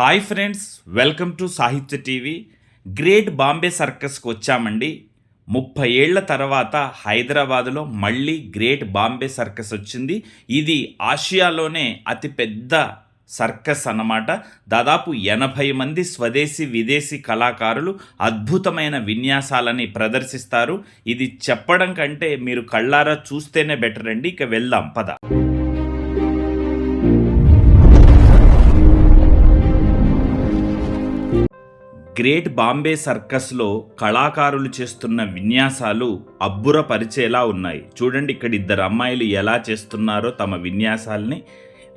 Hi friends welcome to Sahitya TV great Bombay సర్కస్కి వచ్చామండి. ముప్పై ఏళ్ళ తర్వాత హైదరాబాదులో మళ్ళీ గ్రేట్ బాంబే సర్కస్ వచ్చింది. ఇది ఆసియాలోనే అతిపెద్ద సర్కస్ అన్నమాట. దాదాపు ఎనభై మంది స్వదేశీ విదేశీ కళాకారులు అద్భుతమైన విన్యాసాలని ప్రదర్శిస్తారు. ఇది చెప్పడం కంటే మీరు కళ్ళారా చూస్తేనే బెటర్ అండి. ఇక వెళ్దాం పద. గ్రేట్ బాంబే సర్కస్లో కళాకారులు చేస్తున్న విన్యాసాలు అబ్బురపరిచేలా ఉన్నాయి. చూడండి ఇక్కడ ఇద్దరు అమ్మాయిలు ఎలా చేస్తున్నారో తమ విన్యాసాల్ని.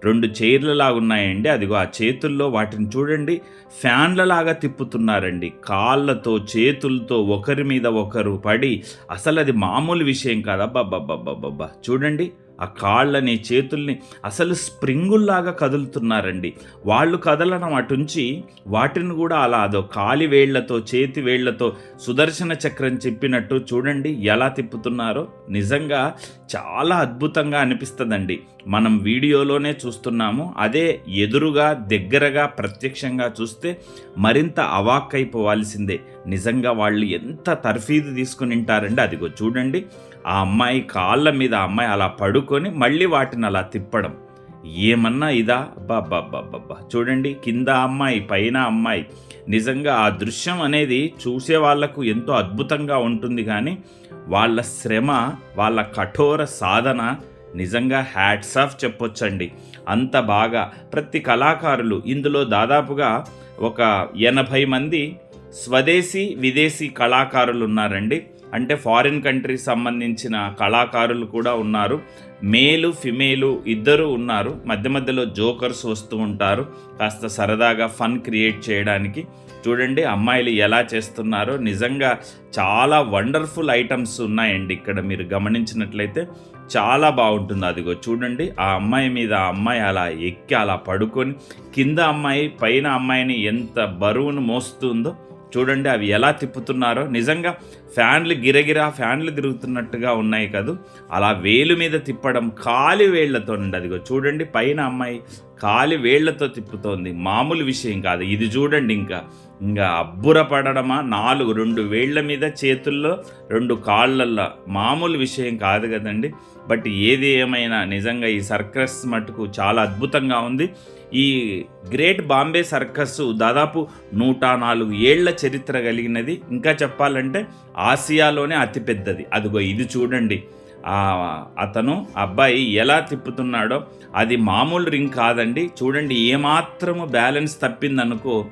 రెండు చైర్లలా ఉన్నాయండి. అదిగో ఆ చేతుల్లో వాటిని చూడండి. ఫ్యాన్లలాగా తిప్పుతున్నారండి. కాళ్ళతో చేతులతో ఒకరి మీద ఒకరు పడి అసలు అది మామూలు విషయం కాదబ్బా చూడండి. ఆ కాళ్ళని చేతుల్ని అసలు స్ప్రింగుల్లాగా కదులుతున్నారండి. వాళ్ళు కదలడం అటుంచి వాటిని కూడా అలా అదో కాలి వేళ్ళతో చేతి వేళ్ళతో సుదర్శన చక్రం చెప్పినట్టు చూడండి ఎలా తిప్పుతున్నారో. నిజంగా చాలా అద్భుతంగా అనిపిస్తుందండి. మనం వీడియోలోనే చూస్తున్నాము. అదే ఎదురుగా దగ్గరగా ప్రత్యక్షంగా చూస్తే మరింత అవాక్కైపోవాల్సిందే. నిజంగా వాళ్ళు ఎంత తర్ఫీదు తీసుకుని ఉంటారండి అదిగో చూడండి. ఆ అమ్మాయి కాళ్ళ మీద ఆ అమ్మాయి అలా పడుకొని మళ్ళీ వాటిని అలా తిప్పడం. ఏమన్నా ఇదా? బాబా చూడండి కింద అమ్మాయి పైన అమ్మాయి. నిజంగా ఆ దృశ్యం అనేది చూసే వాళ్ళకు ఎంతో అద్భుతంగా ఉంటుంది కానీ వాళ్ళ శ్రమ వాళ్ళ కఠోర సాధన నిజంగా హ్యాట్స్ ఆఫ్ చెప్పొచ్చండి. అంత బాగా. ప్రతి కళాకారులు ఇందులో దాదాపుగా ఒక ఎనభై మంది స్వదేశీ విదేశీ కళాకారులు ఉన్నారండి. అంటే ఫారిన్ కంట్రీస్ సంబంధించిన కళాకారులు కూడా ఉన్నారు. మేలు ఫిమేలు ఇద్దరు ఉన్నారు. మధ్య మధ్యలో జోకర్స్ వస్తూ ఉంటారు. కాస్త సరదాగా ఫన్ క్రియేట్ చేయడానికి. చూడండి అమ్మాయిలు ఎలా చేస్తున్నారో. నిజంగా చాలా వండర్ఫుల్ ఐటమ్స్ ఉన్నాయండి ఇక్కడ మీరు గమనించినట్లయితే. చాలా బాగుంటుంది. అదిగో చూడండి ఆ అమ్మాయి మీద ఆ అమ్మాయి అలా ఎక్కి అలా పడుకొని కింద అమ్మాయి పైన అమ్మాయిని ఎంత బరువును మోస్తుందో. చూడండి అవి ఎలా తిప్పుతున్నారో. నిజంగా ఫ్యాన్లు గిరగిరా ఫ్యాన్లు తిరుగుతున్నట్టుగా ఉన్నాయి కదూ. అలా వేలు మీద తిప్పడం కాలి వేళ్ళతో నుండి. అదిగో చూడండి పైన అమ్మాయి కాలి వేళ్ళతో తిప్పుతోంది. మామూలు విషయం కాదు. ఇది చూడండి ఇంకా. ఇంకా అబ్బురపడడమా నాలుగు రెండు వేళ్ళ మీద చేతుల్లో రెండు కాళ్ళల్లో. మామూలు విషయం కాదు కదండి. బట్ ఏది ఏమైనా నిజంగా ఈ సర్కస్ మటుకు చాలా అద్భుతంగా ఉంది. ఈ గ్రేట్ బాంబే సర్కస్ దాదాపు నూట నాలుగు ఏళ్ళ చరిత్ర కలిగినది. ఇంకా చెప్పాలంటే ఆసియాలోనే అతిపెద్దది. అదిగో ఇది చూడండి. అతను అబ్బాయి ఎలా తిప్పుతున్నాడో. అది మామూలు రింగ్ కాదండి. చూడండి ఏమాత్రము బ్యాలెన్స్ తప్పిందనుకో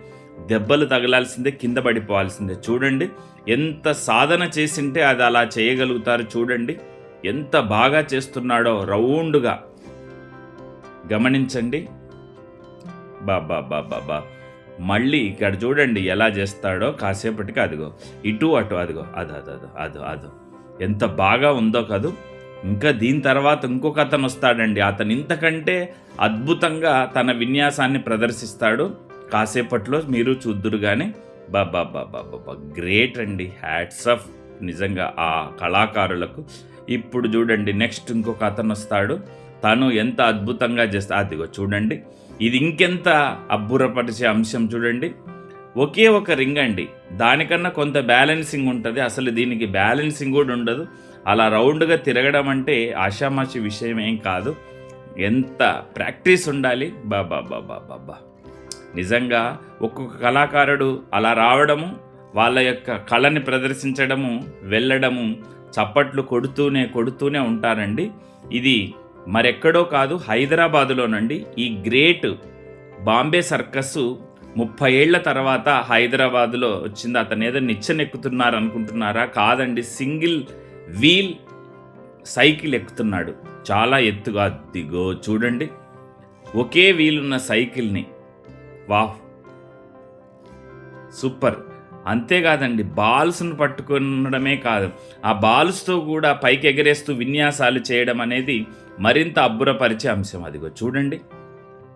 దెబ్బలు తగలాల్సిందే కింద పడిపోవాల్సిందే. చూడండి ఎంత సాధన చేసింటే అది అలా చేయగలుగుతారు చూడండి. ఎంత బాగా చేస్తున్నాడో రౌండ్గా. గమనించండి. బాబా బాబా బా మళ్ళీ ఇక్కడ చూడండి ఎలా చేస్తాడో కాసేపటికి అదిగో. ఇటు అటు అదిగో. అదో అదో అదో అదో ఎంత బాగా ఉందో కదూ. ఇంకా దీని తర్వాత ఇంకొక అతను వస్తాడండి. అతను ఇంతకంటే అద్భుతంగా తన విన్యాసాన్ని ప్రదర్శిస్తాడు. కాసేపట్లో మీరు చూద్దురు కానీ బాబా బాబా బాబా గ్రేట్ అండి. హ్యాట్స్ ఆఫ్ నిజంగా ఆ కళాకారులకు. ఇప్పుడు చూడండి నెక్స్ట్ ఇంకొక అతను వస్తాడు. తను ఎంత అద్భుతంగా చేస్తా అదిగో చూడండి. ఇది ఇంకెంత అబ్బురపరిచే అంశం చూడండి. ఒకే ఒక రింగ్ అండి. దానికన్నా కొంత బ్యాలెన్సింగ్ ఉంటుంది. అసలు దీనికి బ్యాలెన్సింగ్ కూడా ఉండదు. అలా రౌండ్గా తిరగడం అంటే ఆషామాషి విషయం ఏం కాదు. ఎంత ప్రాక్టీస్ ఉండాలి. బాబా బాబా బాబా నిజంగా ఒక్కొక్క కళాకారుడు అలా రావడము వాళ్ళ యొక్క కళని ప్రదర్శించడము వెళ్ళడము చప్పట్లు కొడుతూనే కొడుతూనే ఉంటారండి. ఇది మరెక్కడో కాదు హైదరాబాదులోనండి ఈ గ్రేట్ బాంబే సర్కస్సు ముప్పై ఏళ్ళ తర్వాత హైదరాబాదులో వచ్చింది. అతను ఏదో నిచ్చెనెక్కుతున్నారు అనుకుంటున్నారా? కాదండి సింగిల్ వీల్ సైకిల్ ఎక్కుతున్నాడు. చాలా ఎత్తుగా దిగో చూడండి. ఒకే వీలున్న సైకిల్ని. వాహ్ సూపర్. అంతేకాదండి బాల్స్ను పట్టుకునడమే కాదు ఆ బాల్స్తో కూడా పైకి ఎగరేస్తూ విన్యాసాలు చేయడం అనేది మరింత అబ్బురపరిచే అంశం అదిగో చూడండి.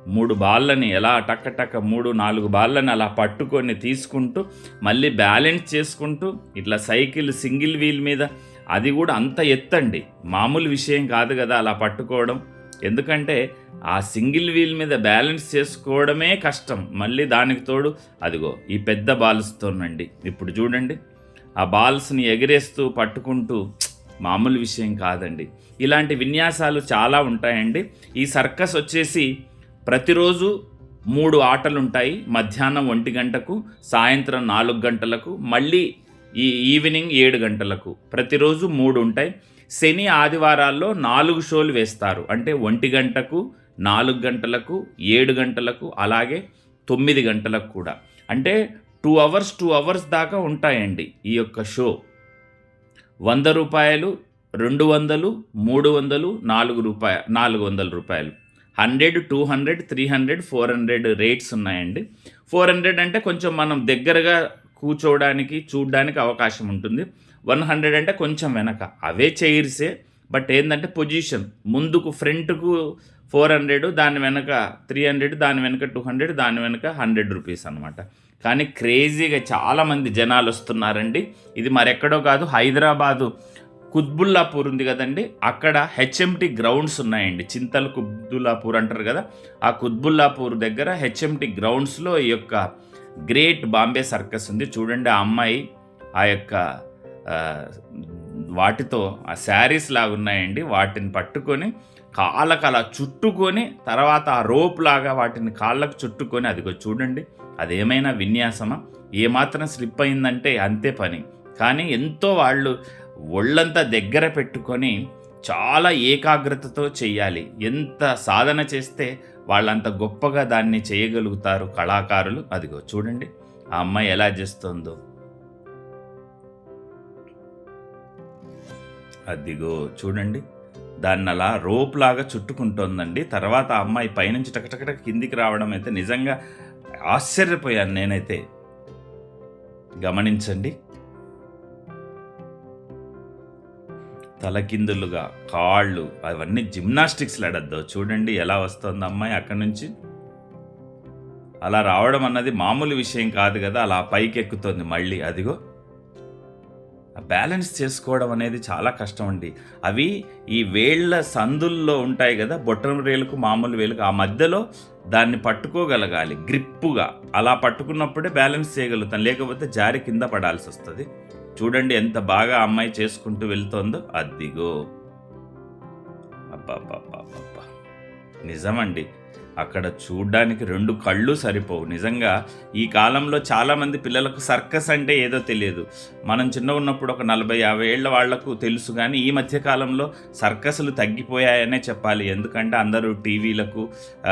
మూడు బాళ్ళని ఎలా టక్కటక్క మూడు నాలుగు బాళ్ళని అలా పట్టుకొని తీసుకుంటూ మళ్ళీ బ్యాలెన్స్ చేసుకుంటూ ఇట్లా సైకిల్ సింగిల్ వీల్ మీద అది కూడా అంత ఎత్తండి. మామూలు విషయం కాదు కదా అలా పట్టుకోవడం. ఎందుకంటే ఆ సింగిల్ వీల్ మీద బ్యాలెన్స్ చేసుకోవడమే కష్టం. మళ్ళీ దానికి తోడు అదిగో ఈ పెద్ద బాల్స్తోనండి ఇప్పుడు చూడండి. ఆ బాల్స్ని ఎగిరేస్తూ పట్టుకుంటూ మామూలు విషయం కాదండి. ఇలాంటి విన్యాసాలు చాలా ఉంటాయండి. ఈ సర్కస్ వచ్చేసి ప్రతిరోజు మూడు ఆటలు ఉంటాయి మధ్యాహ్నం ఒంటి గంటకు సాయంత్రం నాలుగు గంటలకు మళ్ళీ ఈ ఈవినింగ్ ఏడు గంటలకు. ప్రతిరోజు మూడు ఉంటాయి. శని ఆదివారాల్లో నాలుగు షోలు వేస్తారు. అంటే ఒంటి గంటకు నాలుగు గంటలకు ఏడు గంటలకు అలాగే తొమ్మిది గంటలకు కూడా. అంటే టూ అవర్స్ టూ అవర్స్ దాకా ఉంటాయండి ఈ యొక్క షో. వంద రూపాయలు రెండు వందలు మూడు వందలు నాలుగు రూపాయ నాలుగు వందల రూపాయలు. Hundred two hundred three hundred four hundred rates ఉన్నాయండి. ఫోర్ హండ్రెడ్ అంటే కొంచెం మనం దగ్గరగా కూర్చోవడానికి చూడడానికి అవకాశం ఉంటుంది. వన్ హండ్రెడ్ అంటే కొంచెం వెనక. అవే చైర్సే బట్ ఏంటంటే పొజిషన్. ముందుకు ఫ్రంట్కు ఫోర్ హండ్రెడ్ దాని వెనక త్రీ హండ్రెడ్ దాని వెనక టూ హండ్రెడ్ దాని వెనక హండ్రెడ్ రూపీస్ అనమాట కానీ క్రేజీగా చాలామంది జనాలు వస్తున్నారండి. ఇది మరెక్కడో కాదు హైదరాబాదు కుత్బుల్లాపూర్ ఉంది కదండి. అక్కడ హెచ్ఎంటి గ్రౌండ్స్ ఉన్నాయండి. చింతల్ కుత్బుల్లాపూర్ అంటారు కదా. ఆ కుత్బుల్లాపూర్ దగ్గర హెచ్ఎంటి గ్రౌండ్స్లో ఈ యొక్క గ్రేట్ బాంబే సర్కస్ ఉంది. చూడండి ఆ అమ్మాయి ఆ యొక్క వాటితో ఆ శారీస్ లాగా ఉన్నాయండి వాటిని పట్టుకొని కాళ్ళకు అలా చుట్టుకొని తర్వాత ఆ రోప్ లాగా వాటిని కాళ్ళకు చుట్టుకొని అదిగో చూడండి. అదేమైనా విన్యాసమా? ఏమాత్రం స్లిప్ అయిందంటే అంతే పని. కానీ ఎంతో వాళ్ళు ఒళ్ళంతా దగ్గర పెట్టుకొని చాలా ఏకాగ్రతతో చెయ్యాలి. ఎంత సాధన చేస్తే వాళ్ళంత గొప్పగా దాన్ని చేయగలుగుతారు కళాకారులు? అదిగో చూడండి. ఆ అమ్మాయి ఎలా చేస్తుందో. అదిగో చూడండి. దాన్ని అలా రోప్ లాగా చుట్టుకుంటోందండి. తర్వాత ఆ అమ్మాయి పైనుంచి టకటకట కిందికి రావడం అయితే నిజంగా ఆశ్చర్యపోయాను నేనైతే. గమనించండి. తలకిందులుగా కాళ్ళు అవన్నీ జిమ్నాస్టిక్స్ లాడద్దు చూడండి ఎలా వస్తుంది అమ్మాయి అక్కడి నుంచి. అలా రావడం అన్నది మామూలు విషయం కాదు కదా అలా పైకి ఎక్కుతుంది మళ్ళీ. అదిగో. బ్యాలెన్స్ చేసుకోవడం అనేది చాలా కష్టం అండి. అవి ఈ వేళ్ళ సందుల్లో ఉంటాయి కదా బొట్టం వేలుకు మామూలు వేలుకు ఆ మధ్యలో దాన్ని పట్టుకోగలగాలి గ్రిప్పుగా. అలా పట్టుకున్నప్పుడే బ్యాలెన్స్ చేయగలుగుతాం. లేకపోతే జారి కింద పడాల్సి వస్తుంది. చూడండి ఎంత బాగా అమ్మాయి చేసుకుంటూ వెళ్తోందో అద్దిగో అబ్బా నిజమండి. అక్కడ చూడ్డానికి రెండు కళ్ళు సరిపోవు. నిజంగా ఈ కాలంలో చాలామంది పిల్లలకు సర్కస్ అంటే ఏదో తెలియదు. మనం చిన్న ఉన్నప్పుడు ఒక నలభై యాభై ఏళ్ళ వాళ్ళకు తెలుసు కానీ ఈ మధ్యకాలంలో సర్కస్లు తగ్గిపోయాయనే చెప్పాలి. ఎందుకంటే అందరూ టీవీలకు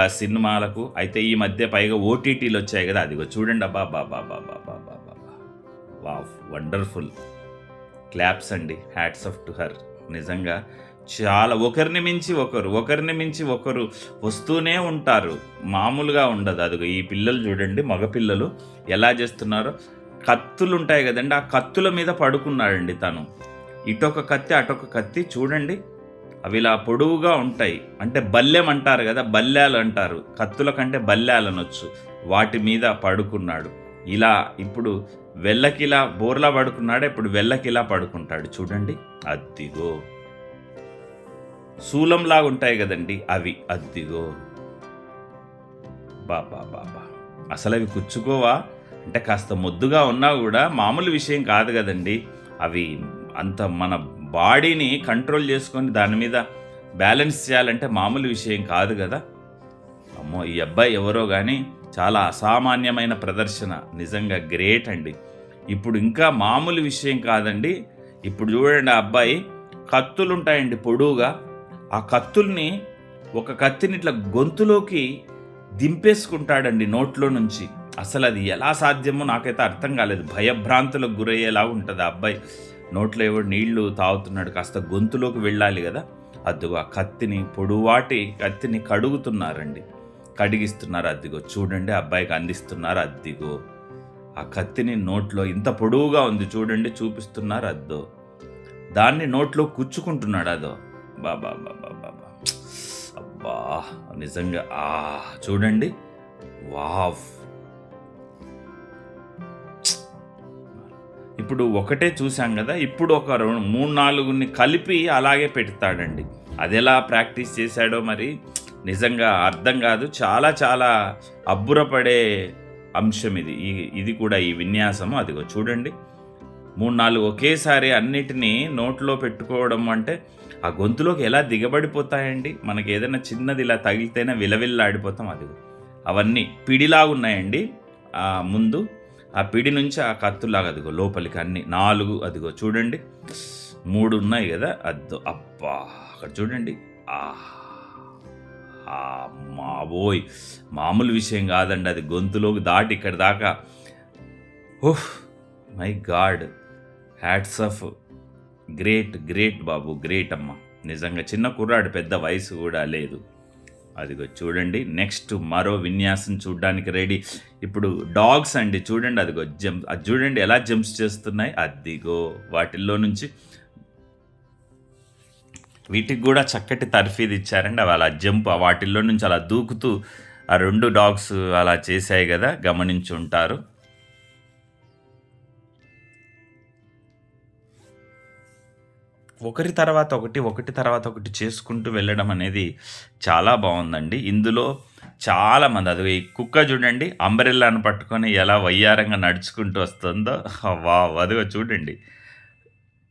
సినిమాలకు అయితే ఈ మధ్య పైగా ఓటీటీలు వచ్చాయి కదా. అదిగో చూడండి అబ్బా బాబా బాబా బాబా బాబా వావ్ వండర్ఫుల్. క్లాప్స్ అండి. Hats off to her. నిజంగా చాలా ఒకరిని మించి ఒకరు ఒకరిని మించి ఒకరు వస్తూనే ఉంటారు. మామూలుగా ఉండదు. అదిగో ఈ పిల్లలు చూడండి మగపిల్లలు ఎలా చేస్తున్నారో. కత్తులు ఉంటాయి కదండి ఆ కత్తుల మీద పడుకున్నాడండి తను. ఇటొక కత్తి అటొక కత్తి చూడండి అవి ఇలా పొడవుగా ఉంటాయి. అంటే బల్లెం అంటారు కదా బల్లాలు అంటారు. కత్తుల కంటే బల్లాలు అనొచ్చు. వాటి మీద పడుకున్నాడు. ఇలా ఇప్పుడు వెళ్ళకిలా బోర్లా పడుకున్నాడు ఇప్పుడు వెళ్ళకిలా పడుకుంటాడు. చూడండి అద్దిగో శూలంలాగా ఉంటాయి కదండి. అవి. అద్దిగో బాబా బాబా అసలు అవి కుచ్చుకోవా? అంటే కాస్త మొద్దుగా ఉన్నా కూడా మామూలు విషయం కాదు కదండి. అవి అంత మన బాడీని కంట్రోల్ చేసుకొని దాని మీద బ్యాలెన్స్ చేయాలంటే మామూలు విషయం కాదు కదా. అమ్మో ఈ అబ్బాయి ఎవరో కానీ చాలా అసామాన్యమైన ప్రదర్శన. నిజంగా గ్రేట్ అండి. ఇప్పుడు ఇంకా మామూలు విషయం కాదండి. ఇప్పుడు చూడండి ఆ అబ్బాయి. కత్తులుంటాయండి పొడువుగా. ఆ కత్తుల్ని ఒక కత్తిని ఇట్లా గొంతులోకి దింపేసుకుంటాడండి నోట్లో నుంచి. అసలు అది ఎలా సాధ్యమో నాకైతే అర్థం కాలేదు. భయభ్రాంతులకు గురయ్యేలా ఉంటుంది ఆ అబ్బాయి. నోట్లో ఎవడు నీళ్ళు తాగుతున్నాడు కాస్త గొంతులోకి వెళ్ళాలి కదా. అదిగో ఆ కత్తిని పొడువాటి కత్తిని కడుగుతున్నారండి. కడిగిస్తున్నారు అద్దిగో చూడండి అబ్బాయికి అందిస్తున్నారు అద్దిగో ఆ కత్తిని నోట్లో ఇంత పొడువుగా ఉంది చూడండి చూపిస్తున్నారు అద్దో దాన్ని నోట్లో కుచ్చుకుంటున్నాడు అదో బాబా బాబా బాబా అబ్బా నిజంగా ఆ చూడండి. వావ్. ఇప్పుడు ఒకటే చూసాం కదా ఇప్పుడు ఒక రెండు మూడు నాలుగుని కలిపి అలాగే పెడతాడండి. అది ఎలా ప్రాక్టీస్ చేశాడో మరి నిజంగా అర్థం కాదు. చాలా చాలా అబ్బురపడే అంశం ఇది. ఈ ఇది కూడా ఈ విన్యాసము. అదిగో చూడండి. మూడు నాలుగు ఒకేసారి అన్నిటినీ నోట్లో పెట్టుకోవడం అంటే ఆ గొంతులోకి ఎలా దిగబడిపోతాయండి? మనకి ఏదైనా చిన్నది ఇలా తగిలితేనే విలవిల్లాడిపోతాం అది. అవన్నీ పిడిలాగా ఉన్నాయండి ఆ ముందు ఆ పిడి నుంచి ఆ కత్తులాగా అదిగో లోపలికి అన్ని నాలుగు అదిగో చూడండి. మూడు ఉన్నాయి కదా అద్దు అబ్బా అక్కడ చూడండి. ఆ మాబోయ్ మామూలు విషయం కాదండి అది గొంతులోకి దాటి ఇక్కడ దాకా. ఓహ్ my god hats off great great Babu great అమ్మ. నిజంగా చిన్న కుర్రాడు పెద్ద వయసు కూడా లేదు. అదిగో చూడండి నెక్స్ట్ మరో విన్యాసం చూడడానికి రెడీ ఇప్పుడు డాగ్స్ అండి చూడండి అదిగో జంప్ అది చూడండి ఎలా జంప్స్ చేస్తున్నాయి. అదిగో వాటిల్లో నుంచి వీటికి కూడా చక్కటి తర్ఫీదు ఇచ్చారండి. అవి అలా జంప్ వాటిల్లో నుంచి అలా దూకుతూ ఆ రెండు డాగ్స్ అలా చేశాయి కదా గమనించి ఉంటారు. ఒకరి తర్వాత ఒకటి ఒకటి తర్వాత ఒకటి చేసుకుంటూ వెళ్ళడం అనేది చాలా బాగుందండి. ఇందులో చాలా మంది అది ఈ కుక్క చూడండి అంబరెల్లాను పట్టుకొని ఎలా వయ్యారంగా నడుచుకుంటూ వస్తుందో వా అదిగో చూడండి.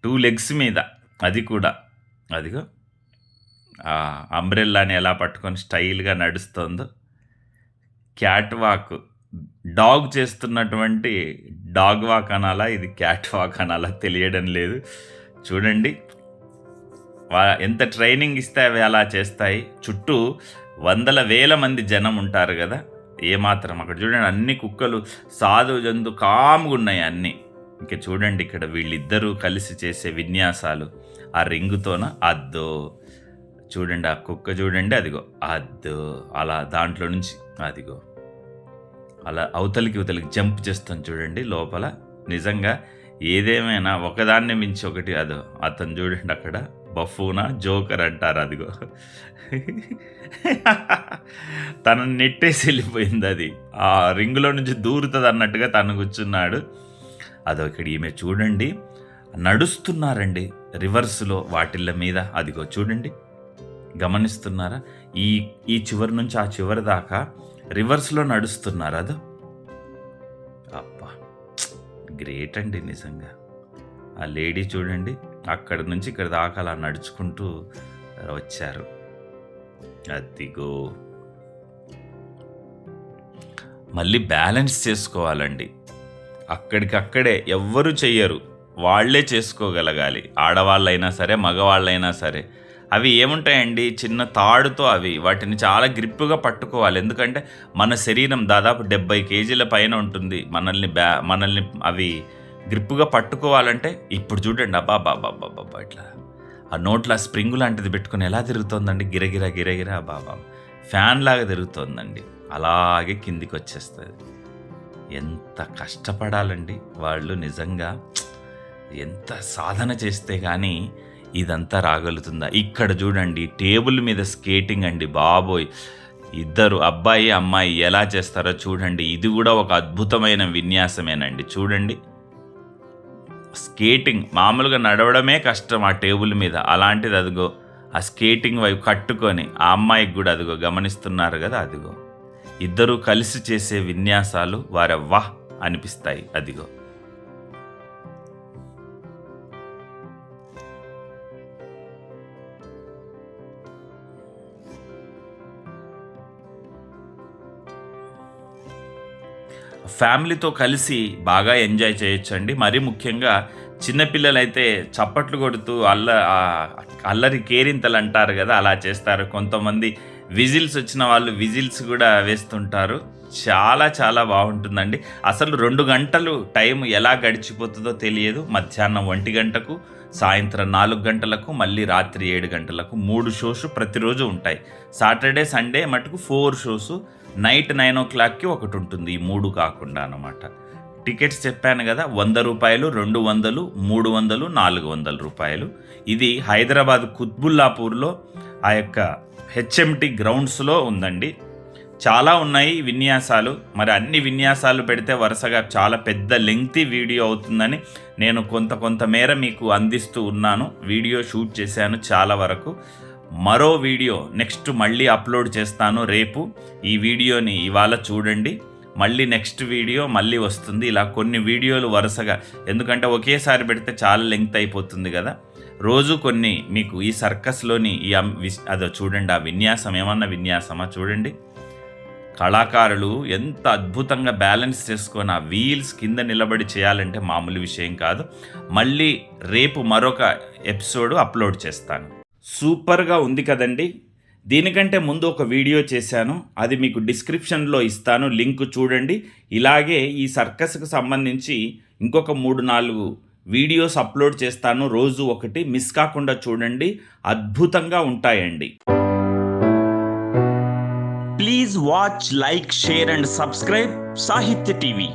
టూ లెగ్స్ మీద అది కూడా అదిగో అంబ్రెల్లాని ఎలా పట్టుకొని స్టైల్గా నడుస్తుందో క్యాట్ వాక్ డాగ్ చేస్తున్నటువంటి డాగ్ వాక్ అనాలా ఇది క్యాట్ వాక్ అనాలా తెలియడం లేదు. చూడండి ఎంత ట్రైనింగ్ ఇస్తే అవి అలా చేస్తాయి. చుట్టూ వందల వేల మంది జనం ఉంటారు కదా. ఏమాత్రం అక్కడ చూడండి అన్ని కుక్కలు సాధు జంతు కాముగా ఉన్నాయి అన్నీ. ఇంకా చూడండి ఇక్కడ వీళ్ళిద్దరూ కలిసి చేసే విన్యాసాలు. ఆ రింగుతోన? అద్దో. చూడండి ఆ కుక్క చూడండి అదిగో. అద్దో. అలా దాంట్లో నుంచి అదిగో. అలా అవతలికి ఇవతలికి జంప్ చేస్తాను చూడండి లోపల. నిజంగా ఏదేమైనా ఒకదాన్ని మించి ఒకటి అదో. అతను చూడండి అక్కడ. బఫూనా జోకర్ అంటారు అదిగో. తనని నెట్టేసి వెళ్ళిపోయింది అది. ఆ రింగులో నుంచి దూరుతుంది అన్నట్టుగా తను కూర్చున్నాడు. అదో ఇక్కడ ఈమె చూడండి నడుస్తున్నారండి రివర్స్లో వాటిల్ల మీద. అదిగో చూడండి గమనిస్తున్నారా? ఈ ఈ చివరి నుంచి ఆ చివరి దాకా రివర్స్లో నడుస్తున్నారు అదో. అబ్బా గ్రేట్ అండి నిజంగా. ఆ లేడీ చూడండి అక్కడి నుంచి ఇక్కడ దాకా అలా నడుచుకుంటూ వచ్చారు. అదిగో. మళ్ళీ బ్యాలెన్స్ చేసుకోవాలండి. అక్కడికక్కడే ఎవ్వరు చెయ్యరు. వాళ్ళే చేసుకోగలగాలి. ఆడవాళ్ళైనా సరే మగవాళ్ళైనా సరే. అవి ఏముంటాయండి? చిన్న తాడుతో అవి. వాటిని చాలా గ్రిప్పుగా పట్టుకోవాలి. ఎందుకంటే మన శరీరం దాదాపు డెబ్బై కేజీల పైన ఉంటుంది. మనల్ని బ్యా మనల్ని అవి గ్రిప్పుగా పట్టుకోవాలంటే ఇప్పుడు చూడండి అబ్బా బాబా బాబా ఇట్లా. ఆ నోట్లో ఆ స్ప్రింగ్ లాంటిది పెట్టుకుని ఎలా తిరుగుతోందండి? గిరగిరా గిరగిరా బాబా ఫ్యాన్ లాగా తిరుగుతోందండి. అలాగే కిందికి వచ్చేస్తుంది. ఎంత కష్టపడాలండి వాళ్ళు నిజంగా. ఎంత సాధన చేస్తే కానీ ఇదంతా రాగలుగుతుందా? ఇక్కడ చూడండి టేబుల్ మీద స్కేటింగ్ అండి బాబోయ్. ఇద్దరు అబ్బాయి అమ్మాయి ఎలా చేస్తారో చూడండి. ఇది కూడా ఒక అద్భుతమైన విన్యాసమేనండి. చూడండి. స్కేటింగ్ మామూలుగా నడవడమే కష్టం ఆ టేబుల్ మీద. అలాంటిది అదిగో ఆ స్కేటింగ్ వైపు కట్టుకొని ఆ అమ్మాయికి కూడా అదిగో గమనిస్తున్నారు కదా అదిగో. ఇద్దరూ కలిసి చేసే విన్యాసాలు వారెవ్వా అనిపిస్తాయి అదిగో. ఫ్యామిలీతో కలిసి బాగా ఎంజాయ్ చేయొచ్చండి. మరీ ముఖ్యంగా చిన్నపిల్లలైతే చప్పట్లు కొడుతూ అల్ల అల్లరి కేరింతలు అంటారు కదా అలా చేస్తారు. కొంతమంది విజిల్స్ వచ్చిన వాళ్ళు విజిల్స్ కూడా వేస్తుంటారు. చాలా చాలా బాగుంటుందండి. అసలు రెండు గంటలు టైం ఎలా గడిచిపోతుందో తెలియదు. మధ్యాహ్నం ఒంటి గంటకు సాయంత్రం నాలుగు గంటలకు మళ్ళీ రాత్రి ఏడు గంటలకు మూడు షోస్ ప్రతిరోజు ఉంటాయి. సాటర్డే సండే మటుకు ఫోర్ షోస్ నైట్ నైన్ ఓ క్లాక్కి ఒకటి ఉంటుంది ఈ మూడు కాకుండా అన్నమాట. టికెట్స్ చెప్పాను కదా వంద రూపాయలు రెండు వందలు మూడు వందలు నాలుగు వందల రూపాయలు. ఇది హైదరాబాద్ కుత్బుల్లాపూర్లో ఆ యొక్క హెచ్ఎంటి గ్రౌండ్స్లో ఉందండి. చాలా ఉన్నాయి విన్యాసాలు. మరి అన్ని విన్యాసాలు పెడితే వరుసగా చాలా పెద్ద లెంగ్తీ వీడియో అవుతుందని నేను కొంత కొంత మేర మీకు అందిస్తూ ఉన్నాను. వీడియో షూట్ చేశాను చాలా వరకు. మరో వీడియో నెక్స్ట్ మళ్ళీ అప్లోడ్ చేస్తాను రేపు. ఈ వీడియోని ఇవాళ చూడండి. మళ్ళీ నెక్స్ట్ వీడియో మళ్ళీ వస్తుంది. ఇలా కొన్ని వీడియోలు వరుసగా. ఎందుకంటే ఒకేసారి పెడితే చాలా లెంగ్త్ అయిపోతుంది కదా. రోజు కొన్ని మీకు ఈ సర్కస్లోని ఈ అం- అదో చూడండి ఆ విన్యాసం ఏమన్నా విన్యాసమా చూడండి. కళాకారులు ఎంత అద్భుతంగా బ్యాలెన్స్ చేసుకొని ఆ వీల్స్ కింద నిలబడి చేయాలంటే మామూలు విషయం కాదు. మళ్ళీ రేపు మరొక ఎపిసోడ్ అప్లోడ్ చేస్తాను. సూపర్గా ఉంది కదండి. దీనికంటే ముందు ఒక వీడియో చేశాను. అది మీకు డిస్క్రిప్షన్లో ఇస్తాను. లింక్ చూడండి. ఇలాగే ఈ సర్కస్కు సంబంధించి ఇంకొక మూడు నాలుగు వీడియోస్ అప్లోడ్ చేస్తాను. రోజు ఒకటి మిస్ కాకుండా చూడండి. అద్భుతంగా ఉంటాయండి. Please watch like share and subscribe Sahitya TV.